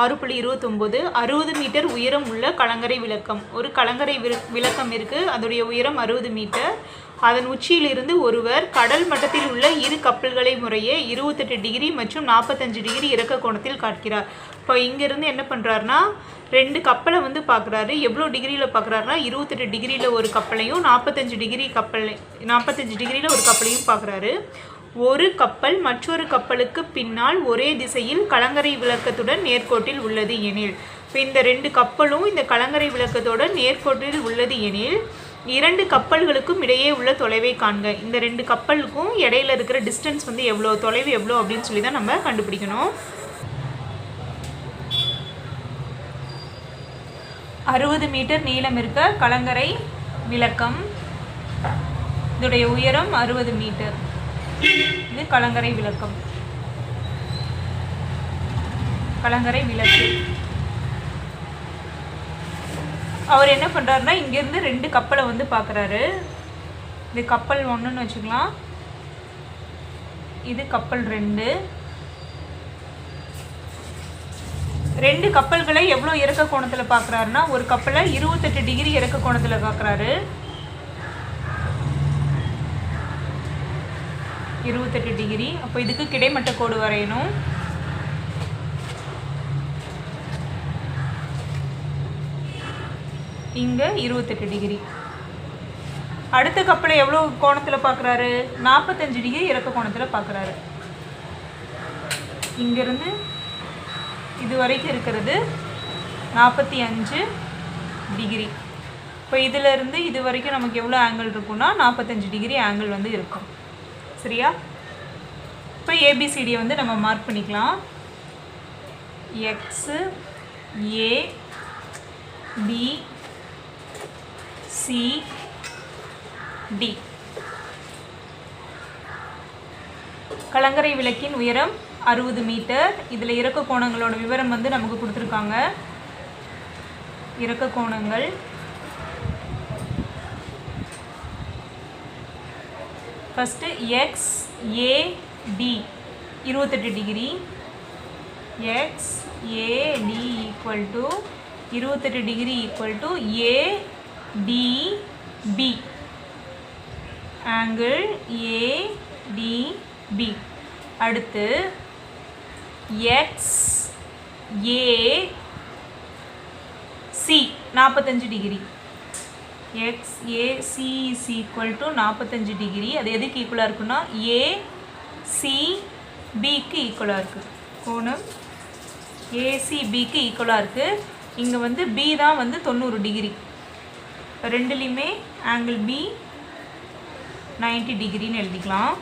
ஆறு புள்ளி இருபத்தொம்போது அறுபது மீட்டர் உயரம் உள்ள கலங்கரை விளக்கம். ஒரு கலங்கரை விளக்கம் இருக்குது அதோடைய உயரம் அறுபது மீட்டர். அதன் உச்சியிலிருந்து ஒருவர் கடல் மட்டத்தில் உள்ள இரு கப்பல்களை முறையே இருபத்தெட்டு டிகிரி மற்றும் நாற்பத்தஞ்சு டிகிரி இறக்க கோணத்தில் காட்கிறார். இப்போ இங்கேருந்து என்ன பண்ணுறாருனா ரெண்டு கப்பலை வந்து பார்க்குறாரு எவ்வளோ டிகிரியில் பார்க்குறாருனா இருபத்தெட்டு டிகிரியில் ஒரு கப்பலையும் நாற்பத்தஞ்சு டிகிரி கப்பலை நாற்பத்தஞ்சு டிகிரியில் ஒரு கப்பலையும் பார்க்குறாரு ஒரு கப்பல் மற்றொரு கப்பலுக்கு பின்னால் ஒரே திசையில் கலங்கரை விளக்கத்துடன் நேர்கோட்டில் உள்ளது எனில். இப்போ இந்த ரெண்டு கப்பலும் இந்த கலங்கரை விளக்கத்தோட நேர்கோட்டில் உள்ளது எனில் இரண்டு கப்பல்களுக்கும் இடையே உள்ள தொலைவை காண்க. இந்த ரெண்டு கப்பலுக்கும் இடையில இருக்கிற டிஸ்டன்ஸ் வந்து எவ்வளோ தொலைவு எவ்வளோ அப்படின்னு சொல்லி தான் நம்ம கண்டுபிடிக்கணும். அறுபது மீட்டர் நீளம் இருக்க கலங்கரை விளக்கம். இதோடைய உயரம் அறுபது மீட்டர். இது கலங்கரை விளக்கம். கலங்கரை விளக்கு. அவர் என்ன பண்ணுறாருன்னா இங்கேருந்து ரெண்டு கப்பலை வந்து பார்க்குறாரு இது கப்பல் ஒன்றுன்னு வச்சுக்கலாம். இது கப்பல் ரெண்டு. ரெண்டு கப்பல்களை எவ்வளோ இறக்க கோணத்தில் பார்க்குறாருன்னா ஒரு கப்பலை இருபத்தெட்டு டிகிரி இறக்க கோணத்தில் பார்க்குறாரு இருபத்தெட்டு டிகிரி அப்போ இதுக்கு கிடைமட்ட கோடு வரையணும். இங்கே இருபத்தெட்டு டிகிரி அடுத்த கப்பலை எவ்வளோ கோணத்தில் பார்க்குறாரு நாற்பத்தஞ்சு டிகிரி இறக்க கோணத்தில் பார்க்குறாரு இங்கேருந்து இது வரைக்கும் இருக்கிறது நாற்பத்தி அஞ்சு டிகிரி இப்போ இதிலிருந்து இது வரைக்கும் நமக்கு எவ்வளோ ஆங்கிள் இருக்கும்னா நாற்பத்தஞ்சு டிகிரி ஆங்கிள் வந்து இருக்கும். சரியா? இப்போ ஏபிசிடியை வந்து நம்ம மார்க் பண்ணிக்கலாம். X A B C D கலங்கரை விளக்கின் உயரம் அறுபது மீட்டர். இதில் இறக்க கோணங்களோட விவரம் வந்து நமக்கு கொடுத்துருக்காங்க. இறக்க கோணங்கள் ஃபஸ்ட்டு எக்ஸ் ஏடி இருபத்தெட்டு degree X AD equal to இருபத்தெட்டு degree equal to ADB angle ADB B அடுத்து எக்ஸ் ஏ சி நாற்பத்தஞ்சு degree X AC is equal to நாற்பத்தஞ்சு டிகிரி அது எதுக்கு ஈக்குவலாக இருக்குன்னா ஏ சி பிக்கு ஈக்குவலாக இருக்குது கோணம் ஏசிபிக்கு ஈக்குவலாக இருக்குது இங்கே வந்து பி தான் வந்து தொண்ணூறு டிகிரி ரெண்டுலேயுமே ஆங்கிள் பி 90 டிகிரின்னு எழுதிக்கலாம்.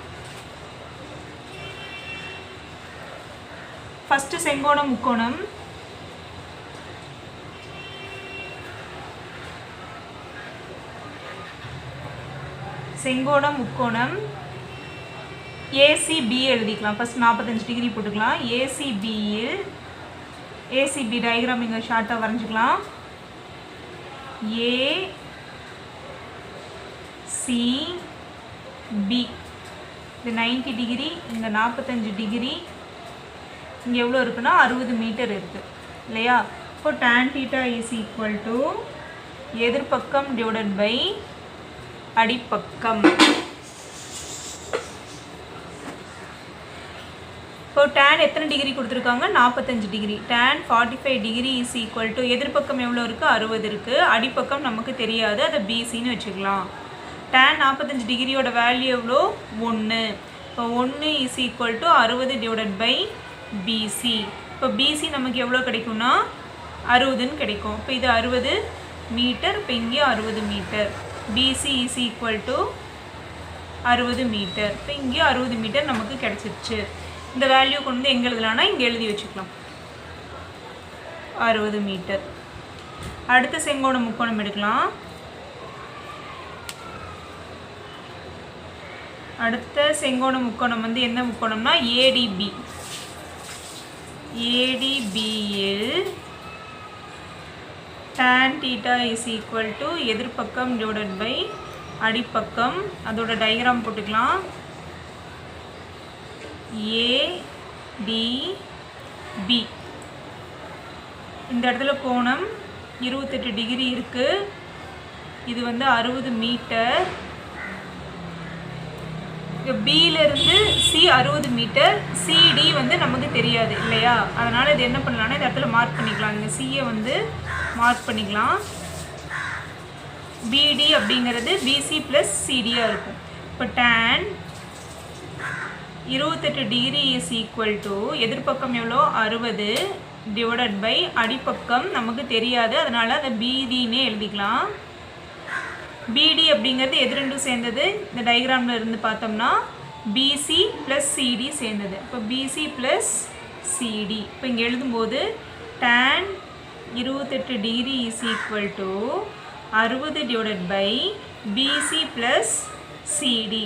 ஃபஸ்ட்டு செங்கோணம் முக்கோணம். செங்கோணம் முக்கோணம். ஏசிபி எழுதிக்கலாம். ஃபஸ்ட் நாற்பத்தஞ்சு டிகிரி போட்டுக்கலாம். ஏசிபியில் ஏசிபி டயக்ராம் இங்கே ஷார்ட்டாக வரைஞ்சிக்கலாம். ஏ சி பி இது 90 டிகிரி இங்கே நாற்பத்தஞ்சு டிகிரி இங்கே எவ்வளோ இருக்குன்னா அறுபது மீட்டர் இருக்குது இல்லையா? இப்போ tan theta is equal to எதிர்பக்கம் divided by அடிப்பக்கம். இப்போ டேன் எத்தனை டிகிரி கொடுத்துருக்காங்க? நாற்பத்தஞ்சு degree tan forty five degree is equal to எதிர்பக்கம் எவ்வளோ இருக்குது அறுபது இருக்குது அடிப்பக்கம் நமக்கு தெரியாது. அதை பிசின்னு வச்சுக்கலாம். டேன் நாற்பத்தஞ்சு டிகிரியோட வேல்யூ எவ்வளோ? ஒன்று இப்போ ஒன்று இஸ் ஈக்குவல் டு அறுபது டிவைடட் பை பிசி இப்போ பிசி நமக்கு எவ்வளோ கிடைக்கும்னா? அறுபதுன்னு கிடைக்கும். இப்போ இது அறுபது மீட்டர். இப்போ இங்கே அறுபது metre. BC is equal to அறுபது மீட்டர் இப்போ இங்கேயும் அறுபது மீட்டர் நமக்கு கிடச்சிருச்சு. இந்த வேல்யூ கொண்டு வந்து எங்கே எழுதலாம்னா இங்கே எழுதி வச்சுக்கலாம். அறுபது மீட்டர் அடுத்த செங்கோண முக்கோணம் எடுக்கலாம். அடுத்த செங்கோண முக்கோணம் வந்து என்ன முக்கோணம்னா ஏடிபி ஏடிபியில் tan theta is equal to எதிர்பக்கம் divided பை அடிப்பக்கம். அதோட டயக்ராம் போட்டுக்கலாம். ஏ டி பி இந்த இடத்துல கோணம் இருபத்தெட்டு டிகிரி இருக்குது இது வந்து அறுபது மீட்டர் பியிலேருந்து சி அறுபது மீட்டர் சிடி வந்து நமக்கு தெரியாது இல்லையா? அதனால் இது என்ன பண்ணலாம்னா இந்த இடத்துல மார்க் பண்ணிக்கலாம். இந்த சியை வந்து மார்க் பண்ணிக்கலாம். பிடி அப்படிங்கிறது பிசி ப்ளஸ் சிடியாக இருக்கும். இப்போ டேன் இருபத்தெட்டு டிகிரி இஸ் ஈக்குவல் டு எதிர்பக்கம் எவ்வளோ? அறுபது டிவைடட் பை அடிப்பக்கம் நமக்கு தெரியாது. அதனால் அதை பிடின்னே எழுதிக்கலாம். பிடி அப்படிங்கிறது எது ரெண்டும் சேர்ந்தது? இந்த டயக்ராமில் இருந்து பார்த்தோம்னா பிசி ப்ளஸ் சிடி சேர்ந்தது. இப்போ பிசி ப்ளஸ் சிடி இப்போ இங்கே எழுதும்போது டேன் இருபத்தெட்டு டிகிரி இஸ் ஈக்குவல் டு அறுபது divided by BC plus CD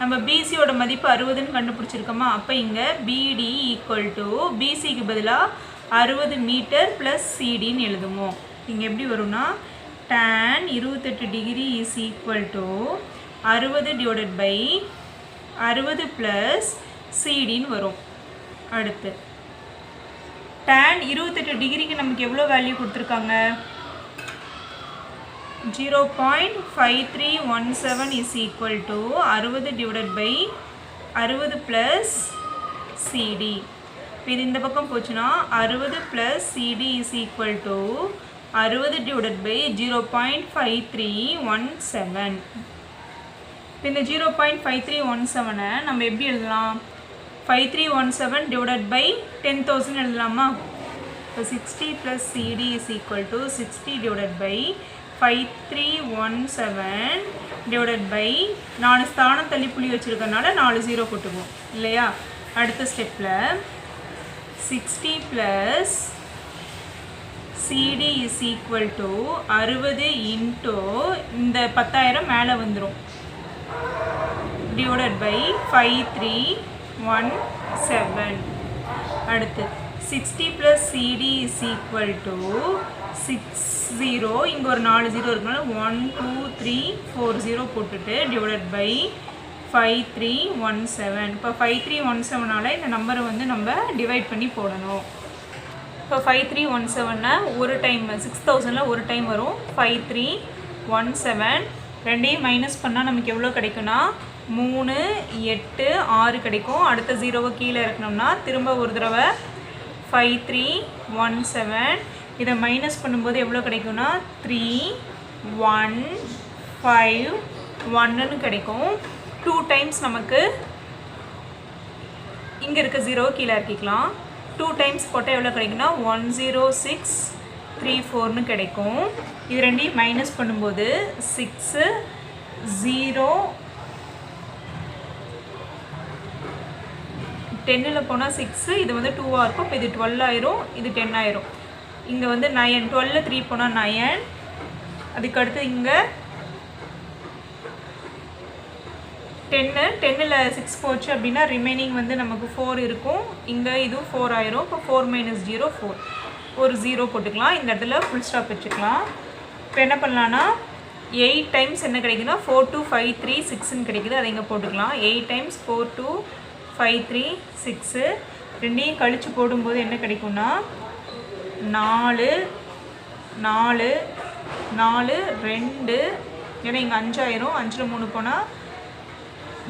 நம்ம பிசியோட மதிப்பு அறுபதுன்னு கண்டுபிடிச்சிருக்கோமா? அப்போ இங்கே பிடி ஈக்குவல் டு பிசிக்கு பதிலாக அறுபது மீட்டர் ப்ளஸ் சிடின்னு எழுதுவோம். இங்கே எப்படி வரும்னா டேன் இருபத்தெட்டு டிகிரி இஸ் ஈக்குவல் டு அறுபது டிவைடட் பை அறுபது ப்ளஸ் சிடின்னு வரும். அடுத்து. டேன் இருபத்தெட்டு டிகிரிக்கு நமக்கு எவ்வளோ வேல்யூ கொடுத்துருக்காங்க? Zero point five three one seven is equal to அறுபது டிவைடட் பை அறுபது ப்ளஸ் சிடி இது இந்த பக்கம் போச்சுன்னா அறுபது plus CD is equal to அறுபது divided by zero point five three one seven இப்போ இந்த zero point five three one செவனை நம்ம எப்படி எழுதலாம்? Five three one seven divided by ten thousand எழுதலாமா இப்போ sixty plus CD is equal to sixty divided by five three one seven divided by நாலு ஸ்தானம் தள்ளி புள்ளி வச்சுருக்கனால நாலு ஜீரோ போட்டுக்குவோம் இல்லையா? அடுத்த ஸ்டெப்பில் sixty plus CD is equal to அறுபது இன்ட்டு இந்த பத்தாயிரம் மேலே வந்துடும் divided by five three one seven அடுத்து sixty plus CD is equal to six zero இங்கே ஒரு நாலு ஜீரோ இருக்கனால one two three four zero போட்டுட்டு divided by five three one seven இப்போ ஃபைவ் த்ரீ ஒன் செவனால் இந்த நம்பரை வந்து நம்ம டிவைட் பண்ணி போடணும். இப்போ ஃபைவ் த்ரீ ஒன் செவனை ஒரு டைம் சிக்ஸ் தௌசண்டில் ஒரு டைம் வரும். ஃபைவ் த்ரீ ஒன் செவன் ரெண்டையும் மைனஸ் பண்ணால் நமக்கு எவ்வளோ கிடைக்குன்னா மூணு எட்டு ஆறு கிடைக்கும். அடுத்த ஜீரோவை கீழே இருக்கணும்னா திரும்ப ஒரு தடவை ஃபைவ் த்ரீ ஒன் செவன் இதை மைனஸ் பண்ணும்போது எவ்வளோ கிடைக்கும்னா த்ரீ ஒன் ஃபைவ் ஒன்னுன்னு கிடைக்கும். டூ டைம்ஸ் நமக்கு இங்கே இருக்க ஜீரோ கீழே இறக்கிக்கலாம். டூ டைம்ஸ் போட்டால் எவ்வளோ கிடைக்குன்னா ஒன் ஜீரோ சிக்ஸ் த்ரீ ஃபோர்னு கிடைக்கும். இது ரெண்டையும் மைனஸ் பண்ணும்போது சிக்ஸு ஜீரோ டென்னில் போனால் சிக்ஸு இது வந்து டூவாக இருக்கும். இப்போ இது டுவெல் ஆயிரும் இது டென் ஆயிரும். இங்கே வந்து நயன் டுவெல்ல த்ரீ போனால் நயன் அதுக்கடுத்து இங்கே டென்னு டென்னில் சிக்ஸ் போச்சு அப்படின்னா ரிமைனிங் வந்து நமக்கு ஃபோர் இருக்கும். இங்கே இதுவும் ஃபோர் ஆயிரும். இப்போ ஃபோர் மைனஸ் ஜீரோ ஃபோர் ஒரு ஜீரோ போட்டுக்கலாம். இந்த இடத்துல ஃபுல் ஸ்டாப் வச்சுக்கலாம். இப்போ என்ன பண்ணலான்னா எயிட் டைம்ஸ் என்ன கிடைக்குதுன்னா ஃபோர் டூ ஃபைவ் த்ரீ சிக்ஸ்ன்னு கிடைக்குது. அதை இங்கே போட்டுக்கலாம். Eight times four two five three six ரெண்டையும் கழித்து போடும்போது என்ன கிடைக்கும்னா நாலு நாலு நாலு ரெண்டு. ஏன்னா இங்கே அஞ்சாயிரம் அஞ்சில் மூணு போனால்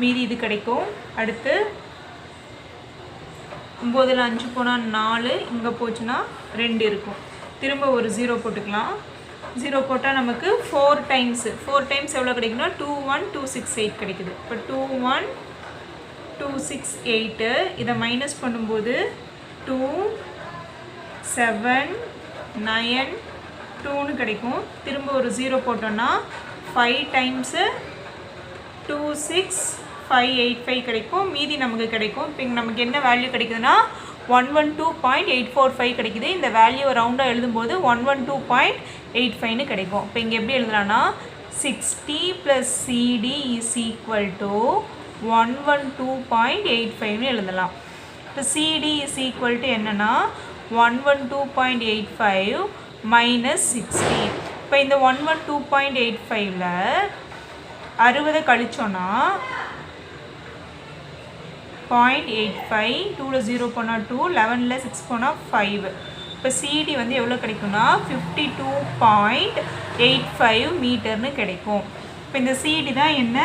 மீதி இது கிடைக்கும். அடுத்து ஒம்போதில் அஞ்சு போனால் நாலு இங்கே போச்சுன்னா ரெண்டு இருக்கும். திரும்ப ஒரு ஜீரோ போட்டுக்கலாம். ஜீரோ போட்டால் நமக்கு ஃபோர் டைம்ஸு ஃபோர் டைம்ஸ் எவ்வளோ கிடைக்குன்னா two one two six eight கிடைக்குது. இப்போ two one two six eight இதை மைனஸ் பண்ணும்போது டூ செவன் நயன் டூன்னு கிடைக்கும். திரும்ப ஒரு ஜீரோ போட்டோன்னா five times two six five eight five கிடைக்கும். மீதி நமக்கு கிடைக்கும். இப்போ இங்கே நமக்கு என்ன வேல்யூ கிடைக்குதுன்னா one one two point eight four five கிடைக்குது. இந்த வேல்யூ ரவுண்டாக எழுதும்போது one one two point eight ஃபைவ்னு கிடைக்கும். இப்போ இங்கே எப்படி எழுதலாம்னா sixty plus CD is equal to one one two point eight ஃபைவ்னு எழுதலாம். இப்போ சிடி இஸ் ஈக்குவல் டு என்னென்னா one one two point eight five minus sixty இப்போ இந்த one one two point eight ஃபைவ்ல அறுபதை கழிச்சோன்னா பாயிண்ட் எயிட் ஃபைவ் டூவில் ஜீரோ போனால் டூ லெவனில் சிக்ஸ் போனால் ஃபைவ் இப்போ சிடி வந்து எவ்வளோ கிடைக்கும்னா fifty two point eight five மீட்டர்னு கிடைக்கும். இப்போ இந்த சிடி தான் என்ன?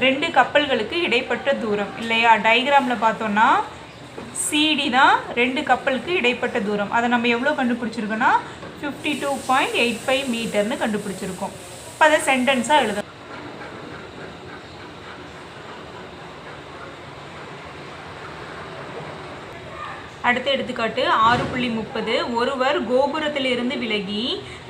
ரெண்டு கப்பல்களுக்கு இடைப்பட்ட தூரம். இல்லையா? டயக்ராமில் பார்த்தோன்னா சிடி தான் ரெண்டு கப்பலுக்கு இடைப்பட்ட தூரம். அதை நம்ம எவ்வளோ கண்டுபிடிச்சிருக்கோன்னா fifty two point eight five மீட்டர்னு கண்டுபிடிச்சிருக்கோம். இப்போ அதை சென்டென்ஸாக எழுதணும். அடுத்த எடுத்துக்காட்டு ஆறு புள்ளி முப்பது. ஒருவர் கோபுரத்திலிருந்து விலகி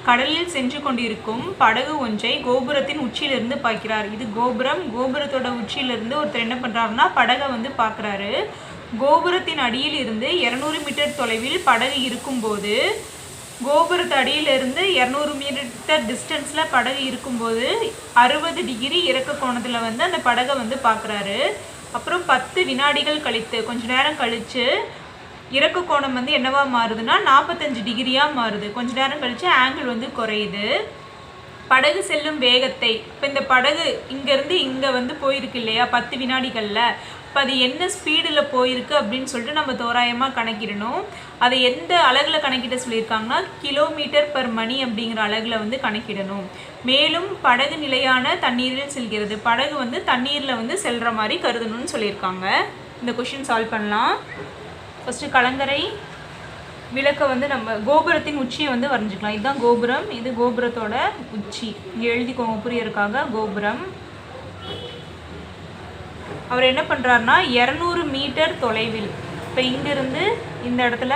கடலில் சென்று கொண்டிருக்கும் படகு ஒன்றை கோபுரத்தின் உச்சியிலிருந்து பார்க்கிறார். இது கோபுரம். கோபுரத்தோட உச்சியிலிருந்து ஒருத்தர் என்ன பண்ணுறாருன்னா படகை வந்து பார்க்குறாரு. கோபுரத்தின் அடியில் இருந்து இரநூறு மீட்டர் தொலைவில் படகு இருக்கும்போது கோபுரத்து அடியிலிருந்து இரநூறு மீட்டர் டிஸ்டன்ஸில் படகு இருக்கும்போது அறுபது டிகிரி இறக்க கோணத்தில் வந்து அந்த படகை வந்து பார்க்குறாரு. அப்புறம் பத்து வினாடிகள் கழித்து கொஞ்ச நேரம் கழித்து இறக்கு கோணம் வந்து என்னவா மாறுதுன்னா நாற்பத்தஞ்சு டிகிரியாக மாறுது. கொஞ்ச நேரம் கழித்து ஆங்கிள் வந்து குறையுது. படகு செல்லும் வேகத்தை இப்போ இந்த படகு இங்கேருந்து இங்கே வந்து போயிருக்கு இல்லையா பத்து வினாடிகளில் இப்போ அது என்ன ஸ்பீடில் போயிருக்கு அப்படின்னு சொல்லிட்டு நம்ம தோராயமாக கணக்கிடணும். அதை எந்த அலகில் கணக்கிட சொல்லியிருக்காங்கன்னா கிலோமீட்டர் பர் மணி அப்படிங்கிற அழகில் வந்து கணக்கிடணும். மேலும் படகு நிலையான தண்ணீரில் செல்கிறது. படகு வந்து தண்ணீரில் வந்து செல்கிற மாதிரி கருதணும்னு சொல்லியிருக்காங்க. இந்த கொஷின் சால்வ் பண்ணலாம். ஃபஸ்ட்டு கலங்கரை விளக்கை வந்து நம்ம கோபுரத்தின் உச்சியை வந்து வரைஞ்சிக்கலாம். இதுதான் கோபுரம். இது கோபுரத்தோட உச்சி. இங்கே எழுதிக்கோங்க புரியறதுக்காக கோபுரம். அவர் என்ன பண்ணுறாருனா இரநூறு மீட்டர் தொலைவில். இப்போ இங்கேருந்து இந்த இடத்துல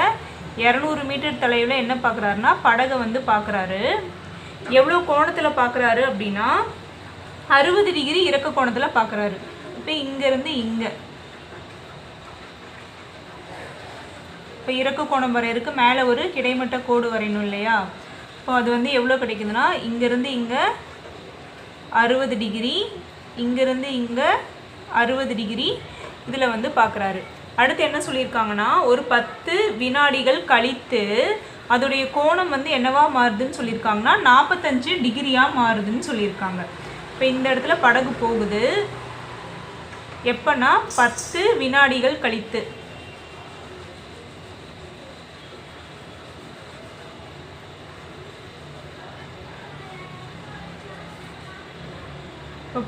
இரநூறு மீட்டர் தொலைவில் என்ன பார்க்குறாருனா படகை வந்து பார்க்குறாரு எவ்வளோ கோணத்தில் பார்க்குறாரு அப்படின்னா அறுபது டிகிரி இறக்க கோணத்தில் பார்க்குறாரு இப்போ இங்கேருந்து இங்கே. இப்போ இறக்க கோணம் வரையிறதுக்கு மேலே ஒரு கிடைமட்ட கோடு வரையணும் இல்லையா? இப்போ அது வந்து எவ்வளோ கிடைக்குதுன்னா இங்கேருந்து இங்கே அறுபது டிகிரி இங்கேருந்து இங்கே அறுபது டிகிரி இதில் வந்து பார்க்குறாரு அடுத்து என்ன சொல்லியிருக்காங்கன்னா ஒரு பத்து வினாடிகள் கழித்து அதோடைய கோணம் வந்து என்னவா மாறுதுன்னு சொல்லியிருக்காங்கன்னா நாற்பத்தஞ்சு டிகிரியாக மாறுதுன்னு சொல்லியிருக்காங்க. இப்போ இந்த இடத்துல படகு போகுது. எப்போன்னா பத்து வினாடிகள் கழித்து.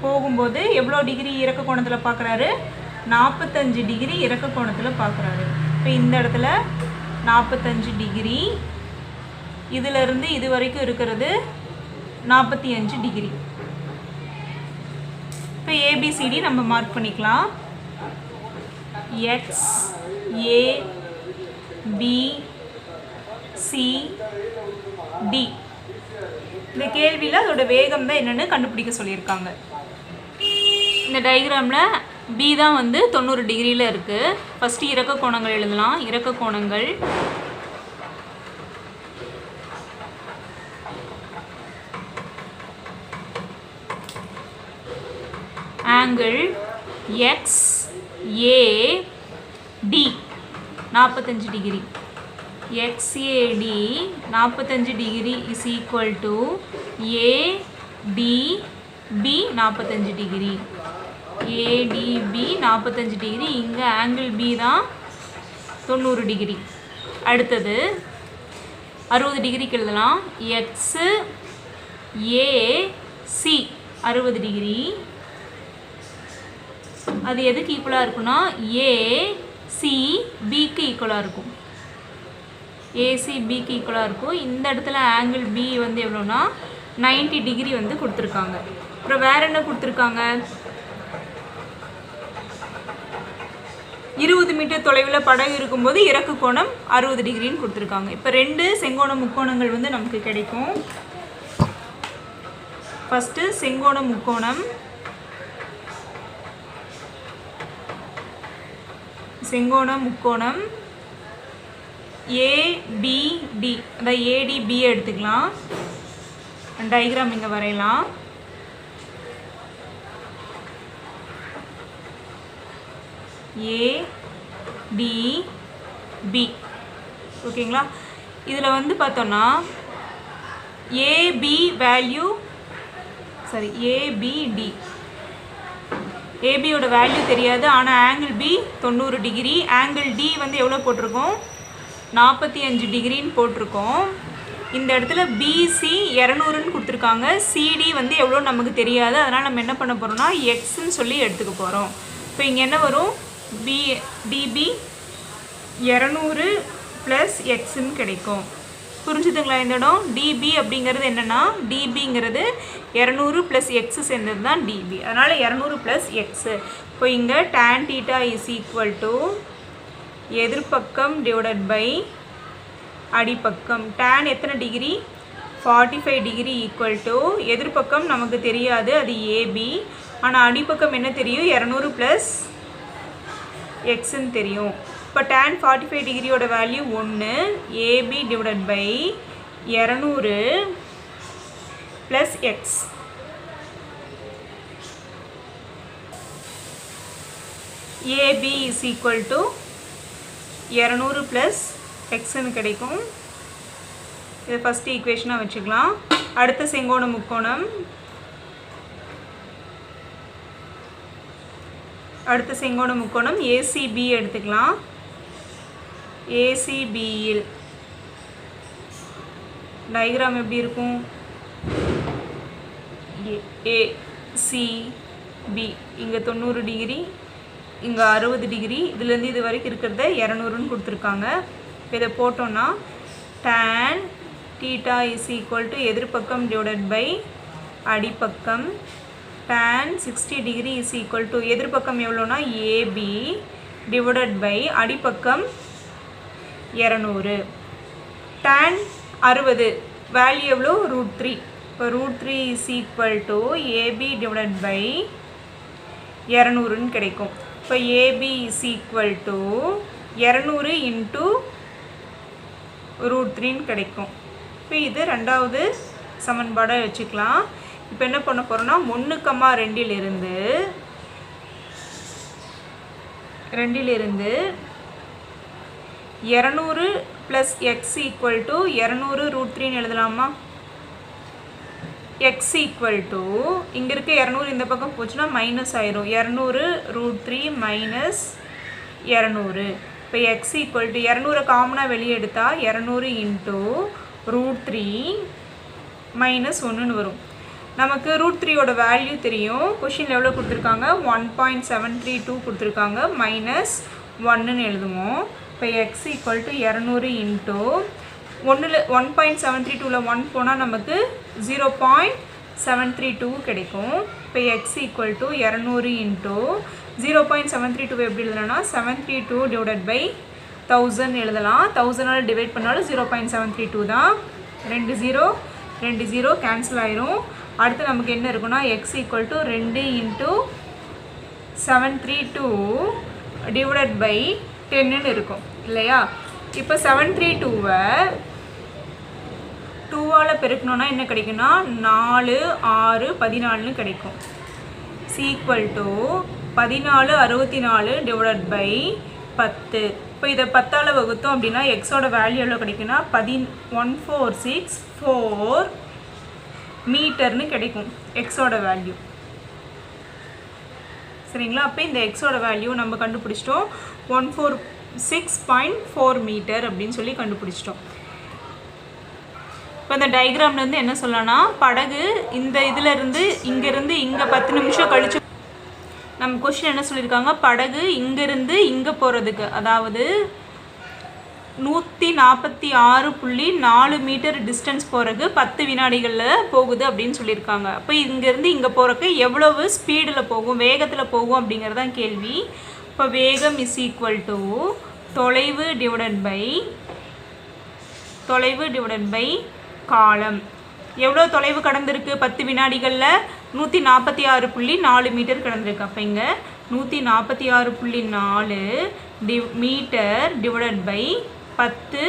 போகும்போது எவ்வளோ டிகிரி இறக்க கோணத்தில் பார்க்குறாரு நாற்பத்தஞ்சு டிகிரி இறக்க கோணத்தில் பார்க்குறாரு இப்போ இந்த இடத்துல நாற்பத்தஞ்சு டிகிரி இதிலிருந்து இது வரைக்கும் இருக்கிறது நாற்பத்தி அஞ்சு டிகிரி இப்போ ஏபிசிடி நம்ம மார்க் பண்ணிக்கலாம். X A B C D இந்த கேள்வியில் அதோட வேகம் தான் என்னென்னு கண்டுபிடிக்க சொல்லியிருக்காங்க. இந்த டயக்ராமில் பி தான் வந்து தொண்ணூறு டிகிரியில் இருக்குது ஃபஸ்ட்டு இறக்க கோணங்கள் எழுதலாம். இறக்க கோணங்கள் ஆங்கிள் எக்ஸ் ஏ டி நாற்பத்தஞ்சு டிகிரி எக்ஸ்ஏடி நாற்பத்தஞ்சு degree is equal to ADB நாற்பத்தஞ்சு டிகிரி ஏடிபி நாற்பத்தஞ்சு டிகிரி இங்கே ஆங்கிள் பி தான் தொண்ணூறு டிகிரி அடுத்தது அறுபது டிகிரிக்கு எழுதலாம். எக்ஸு ஏசி அறுபது டிகிரி அது எதுக்கு ஈக்குவலாக இருக்குன்னா ஏசிபிக்கு பிக்கு ஈக்குவலாக இருக்கும். ஏசி பிக்கு ஈக்குவலாக இருக்கும். இந்த இடத்துல ஆங்கிள் பி வந்து எவ்வளோன்னா நைன்ட்டி டிகிரி வந்து கொடுத்துருக்காங்க. அப்புறம் வேறு என்ன கொடுத்துருக்காங்க? இருபது மீட்டர் தொலைவில் படகு இருக்கும்போது இறக்கு கோணம் அறுபது டிகிரின்னு கொடுத்துருக்காங்க. இப்போ ரெண்டு செங்கோண முக்கோணங்கள் வந்து நமக்கு கிடைக்கும். ஃபஸ்ட்டு செங்கோண முக்கோணம். செங்கோண முக்கோணம். ஏபிடி அந்த ஏடிபி எடுத்துக்கலாம். டயக்ராம் இங்கே வரையலாம். ஏடிபி ஓகேங்களா? இதில் வந்து பார்த்தோன்னா ஏபி வேல்யூ சாரி ஏபிடி ஏபியோட வேல்யூ தெரியாது ஆனால் ஆங்கிள் பி தொண்ணூறு டிகிரி ஆங்கிள் டி வந்து எவ்வளோ போட்டிருக்கோம்? நாற்பத்தி அஞ்சு டிகிரின்னு போட்டிருக்கோம். இந்த இடத்துல பிசி இரநூறுன்னு கொடுத்துருக்காங்க. சிடி வந்து எவ்வளோ நமக்கு தெரியாது. அதனால் நம்ம என்ன பண்ண போகிறோம்னா எக்ஸ்ன்னு சொல்லி எடுத்துக்க போகிறோம் இப்போ இங்கே என்ன வரும்? பி டிபி இரநூறு ப்ளஸ் எக்ஸுன்னு கிடைக்கும். புரிஞ்சுதுங்களா இந்த இடம்? டிபி அப்படிங்கிறது என்னென்னா டிபிங்கிறது இரநூறு ப்ளஸ் எக்ஸு சேர்ந்தது தான் டிபி அதனால் இரநூறு ப்ளஸ் எக்ஸு இப்போ இங்கே tan theta is equal to எதிர்பக்கம் divided by அடிப்பக்கம். டேன் எத்தனை degree forty five degree equal to எதிர்பக்கம் நமக்கு தெரியாது அது ஏபி ஆனால் அடிப்பக்கம் என்ன தெரியும்? இரநூறு ப்ளஸ் எக்ஸ்ன்னு தெரியும். இப்போ tan ஃபார்ட்டி ஃபைவ் டிகிரியோட வேல்யூ ஒன்று ஏபி டிவைடட் பை இரநூறு plus X AB is equal to இரநூறு ப்ளஸ் எக்ஸ்ன்னு கிடைக்கும். இதை ஃபஸ்ட்டு ஈக்குவேஷனாக வச்சுக்கலாம். அடுத்த செங்கோண முக்கோணம் அடுத்த செங்கோண முக்கோணம் ஏசிபி எடுத்துக்கலாம். ஏசிபியில் டயக்ராம் எப்படி இருக்கும்? ஏசிபி இங்கே தொண்ணூறு டிகிரி இங்கே அறுபது டிகிரி இதுலேருந்து இது வரைக்கும் இருக்கிறத இரநூறுன்னு கொடுத்துருக்காங்க. இப்போ இதை போட்டோன்னா tan theta is equal to எதிர்பக்கம் divided by அடிப்பக்கம் tan sixty degree is equal to எதிர்பக்கம் எவ்வளோனா ஏபி டிவைடட் பை அடிப்பக்கம் இரநூறு. டேன் அறுபது வேல்யூ எவ்வளோ ரூட் த்ரீ இப்போ root three is equal to AB divided by இரநூறுன்னு கிடைக்கும். இப்போ ஏபி இஸ் ஈக்குவல் டு இரநூறு into root த்ரீன்னு கிடைக்கும். இப்போ இது ரெண்டாவது சமன்பாடாக வச்சுக்கலாம். இப்போ என்ன பண்ண போகிறோம்னா ஒன்று கம்மா ரெண்டிலிருந்து ரெண்டிலிருந்து இரநூறு ப்ளஸ் எக்ஸ் ஈக்குவல் டு இரநூறு ரூட் த்ரீன்னு எழுதலாமா? எக்ஸ் ஈக்குவல் டு இங்கே இருக்க இரநூறு இந்த பக்கம் போச்சுன்னா மைனஸ் ஆயிரும். இரநூறு ரூட் த்ரீ மைனஸ் இரநூறு. இப்போ எக்ஸ் ஈக்குவல் டு இரநூறு காமனாக வெளியே எடுத்தால் இரநூறு இன்ட்டு ரூட் த்ரீ மைனஸ் ஒன்றுன்னு வரும். நமக்கு ரூட் த்ரீயோட வேல்யூ தெரியும். கொஷினில் எவ்வளோ கொடுத்துருக்காங்க? One point seven three two கொடுத்துருக்காங்க. மைனஸ் ஒன்றுன்னு எழுதுவோம். இப்போ எக்ஸ் ஈக்குவல் டு இரநூறு இன்ட்டு ஒன்றில் ஒன் பாயிண்ட் செவன் த்ரீ டூவில் ஒன் போனால் நமக்கு zero point seven three two கிடைக்கும். இப்போ எக்ஸ் ஈக்குவல் டு இரநூறு into zero point seven three two எப்படி எழுதலாம்னா seven three two divided by thousand எழுதலாம். தௌசண்டால் டிவைட் பண்ணாலும் zero point seven three two தான். ரெண்டு ஜீரோ ரெண்டு ஜீரோ கேன்சல் ஆயிரும். அடுத்து நமக்கு என்ன இருக்குன்னா எக்ஸ் ஈக்குவல் டு ரெண்டு into seven three two divided by டென்னுன்னு இருக்கும். இல்லையா? இப்போ செவன் த்ரீ டூவை டூவால் பெருக்கணுன்னா என்ன கிடைக்குன்னா நாலு ஆறு பதினாலுன்னு கிடைக்கும். சீக்வல் டு பதினாலு அறுபத்தி நாலு டிவைடட் பை பத்து. இப்போ இதை பத்தால் வகுத்தோம் அப்படின்னா எக்ஸோட வேல்யூ எவ்வளோ கிடைக்குன்னா பதின் ஒன் ஃபோர் சிக்ஸ் ஃபோர் மீட்டர்னு கிடைக்கும் எக்ஸோட வேல்யூ சரிங்களா? அப்போ இந்த எக்ஸோட வேல்யூ நம்ம கண்டுபிடிச்சிட்டோம். One four six point four metre அப்படின்னு சொல்லி கண்டுபிடிச்சிட்டோம். இப்போ இந்த டயக்ராம்லேருந்து என்ன சொல்லலாம்னா படகு இந்த இதிலேருந்து இங்கேருந்து இங்கே பத்து நிமிஷம் கழிச்சு நம்ம கொஷின் என்ன சொல்லியிருக்காங்க? படகு இங்கேருந்து இங்கே போகிறதுக்கு அதாவது நூற்றி நாற்பத்தி ஆறு புள்ளி நாலு மீட்டர் டிஸ்டன்ஸ் போகிறதுக்கு பத்து வினாடிகளில் போகுது அப்படின்னு சொல்லியிருக்காங்க. அப்போ இங்கேருந்து இங்கே போகிறக்கு எவ்வளவு ஸ்பீடில் போகும்? வேகத்தில் போகும் அப்படிங்கிறது தான் கேள்வி. இப்போ வேகம் இஸ் ஈக்குவல் டு தொலைவு டிவிடன் பை தொலைவு டிவிடன் பை காலம் எவ்வளோ தொலைவு கடந்திருக்கு? பத்து வினாடிகளில் நூற்றி நாற்பத்தி ஆறு புள்ளி நாலு மீட்டர் கடந்திருக்கு. அப்போ இங்கே நூற்றி நாற்பத்தி ஆறு புள்ளி நாலு டி மீட்டர் டிவைடட் பை பத்து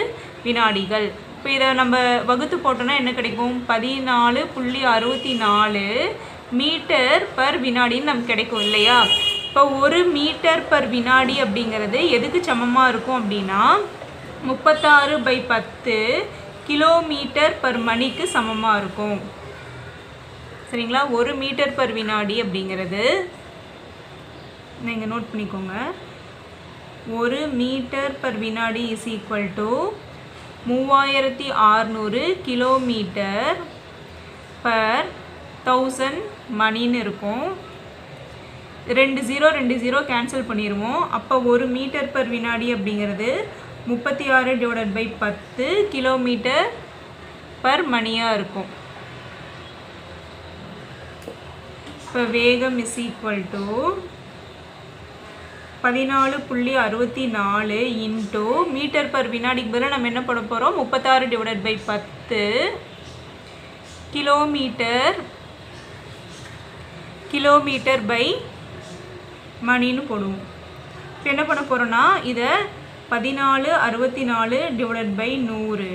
வினாடிகள். இப்போ இதை நம்ம வகுத்து போட்டோன்னா என்ன கிடைக்கும்? பதினாலு புள்ளி அறுபத்தி நாலு மீட்டர் பர் வினாடின்னு நமக்கு கிடைக்கும் இல்லையா? இப்போ ஒரு மீட்டர் பர் வினாடி அப்படிங்கிறது எதுக்கு சமமாக இருக்கும் அப்படின்னா முப்பத்தாறு பை பத்து கிலோமீட்டர் பர் மணிக்கு சமமாக இருக்கும். சரிங்களா? ஒரு மீட்டர் பர் வினாடி அப்படிங்கிறது நீங்கள் நோட் பண்ணிக்கோங்க. ஒரு மீட்டர் பர் வினாடி இஸ் ஈக்குவல் டு மூவாயிரத்தி ஆறுநூறு கிலோமீட்டர் பர் தௌசண்ட் மணின்னு இருக்கும். ரெண்டு ஜீரோ ரெண்டு ஜீரோ கேன்சல் பண்ணிடுவோம் அப்போ ஒரு மீட்டர் பர் வினாடி அப்படிங்கிறது முப்பத்தி ஆறு டிவைடட் பை பத்து கிலோமீட்டர் பர் மணியாக இருக்கும். இப்போ வேகம் இஸ் ஈக்குவல் டு பதினாலு புள்ளி அறுபத்தி நாலு இன்ட்டு மீட்டர் பர் வினாடிக்கு பதிலாக நம்ம என்ன பண்ண போகிறோம் முப்பத்தாறு டிவைடட் பை பத்து கிலோமீட்டர் கிலோமீட்டர் பை மணின்னு போடுவோம். இப்போ என்ன பண்ண போகிறோன்னா இதை பதினாலு அறுபத்தி நாலு டிவைடட் பை நூறு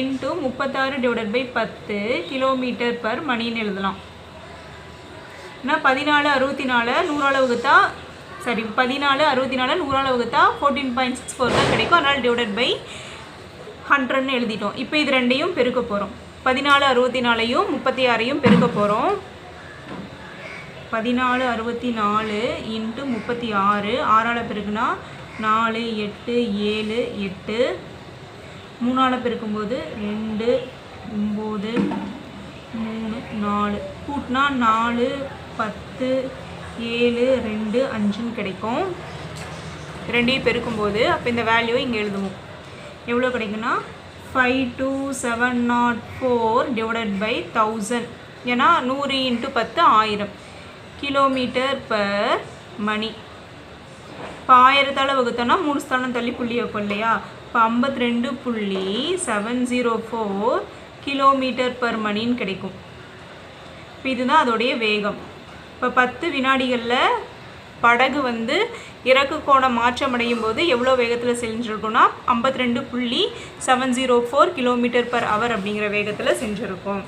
இன்ட்டு முப்பத்தாறு டிவைடட் பை பத்து கிலோமீட்டர் பர் மணின்னு எழுதலாம். ஏன்னா பதினாலு அறுபத்தி நாலு நூறால் வகுத்தா சரி பதினாலு அறுபத்தி நாலு நூறால் வகுத்தா ஃபோர்டீன் பாயிண்ட் சிக்ஸ் ஃபோர் தான் கிடைக்கும். அதனால் டிவைடட் பை ஹண்ட்ரட்னு எழுதிட்டோம். இப்போ இது ரெண்டையும் பெருக்க போகிறோம் பதினாலு அறுபத்தி நாலையும் முப்பத்தி ஆறையும் பெருக்க போகிறோம் பதினாலு அறுபத்தி நாலு இன்ட்டு முப்பத்தி ஆறு ஆறால் பெருக்குனா நாலு எட்டு ஏழு எட்டு. மூணால் பெருக்கும்போது ரெண்டு ஒம்பது மூணு நாலு. கூட்டினா நாலு பத்து ஏழு ரெண்டு அஞ்சுன்னு கிடைக்கும். ரெண்டையும் பெருக்கும்போது அப்போ இந்த வேல்யூ இங்கே எழுதுவோம். எவ்வளோ கிடைக்குன்னா five two seven nought four divided by thousand ஏன்னா நூறு இன்ட்டு பத்து ஆயிரம். கிலோமீட்டர் பர் மணி. இப்போ ஆயிரத்தால் வகுத்தோன்னா மூணு ஸ்தானம் தள்ளி புள்ளி வைப்போம் இல்லையா? இப்போ ஐம்பத்தி ரெண்டு புள்ளி seven zero four kilometre per மணின்னு கிடைக்கும். இப்போ இதுதான் அதோடைய வேகம். இப்போ பத்து வினாடிகளில் படகு வந்து இறக்கு கோணம் மாற்றமடையும் போது எவ்வளோ வேகத்தில் செஞ்சுருக்கோன்னா ஐம்பத்தி ரெண்டு புள்ளி seven zero four kilometre per hour அப்படிங்கிற வேகத்தில் செஞ்சுருக்கோம்